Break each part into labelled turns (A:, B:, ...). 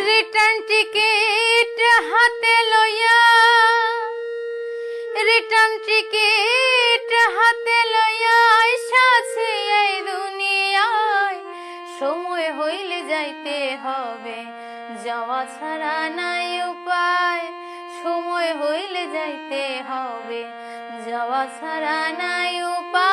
A: Return ticket হাতে লইয়া। Return ticket হাতে লইয়া। আইসাছি এই দুনিয়ায়। সময় হইলে যাইতে হবে। যাওয়া ছাড়া নাই উপায়। সময় হইলে যাইতে হবে। যাওয়া ছাড়া নাই উপায়।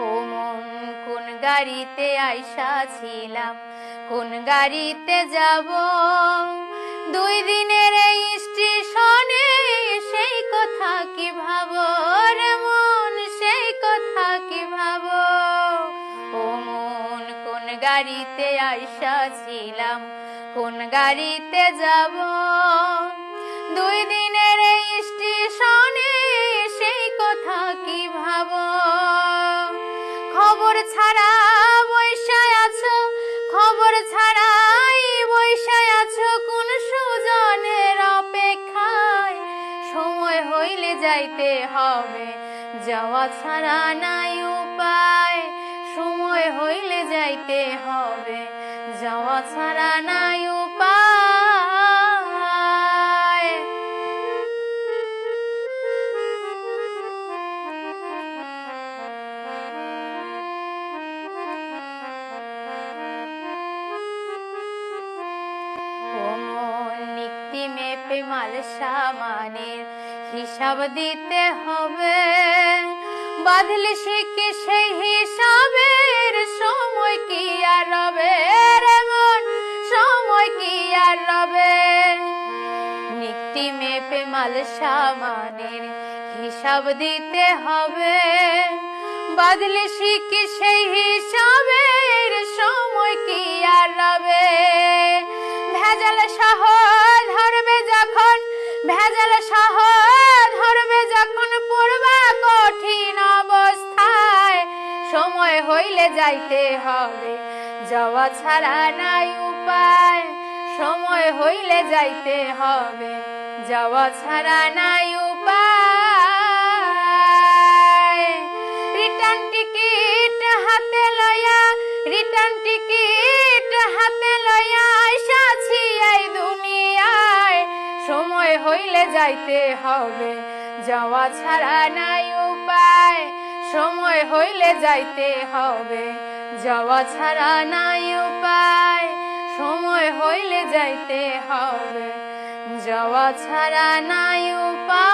A: ও কোন গাড়িতে আইসা ছিলাম, কোন গাড়িতে যাব? দুই দিনের এই স্টেশনে সেই কথা কি ভাবো? রে মন সেই কথা কি ভাবো? ও মন, কোন গাড়িতে আইসা ছিলাম, কোন গাড়িতে যাব? দুই দিনের খবর ছাড়াই আছো সুজনের অপেক্ষায়? সময় হইলে যাইতে হবে, যাওয়া ছাড়া নাই উপায়। সময় হইলে যাইতে হবে, যাওয়া ছাড়া নাই মাল সামানের হিসাব দিতে হবে। বাদলে শিখে সেই হিসাবের সময় কি আর রবে মন? সময় কি আর রবে নিক্তি মেপে মাল সামানের হিসাব দিতে হবে। বাদলে শিখে সেই হিসাবের হইলে যাইতে হবে। যাওয়া ছাড়া নাই উপায়, সময় হইলে যাইতে হবে। যাওয়া ছাড়া নাই উপায়। রিটার্ন টিকিট হাতে লয়া, রিটার্ন টিকিট হাতে লয়া আইসাছি এই দুনিয়ায়। সময় হইলে যাইতে হবে। যাওয়া ছাড়া নাই উপায় সময় হইলে যাইতে হবে। যাওয়া ছাড়া নাই উপায়, সময় হইলে যাইতে হবে। যাওয়া ছাড়া নাই উপায়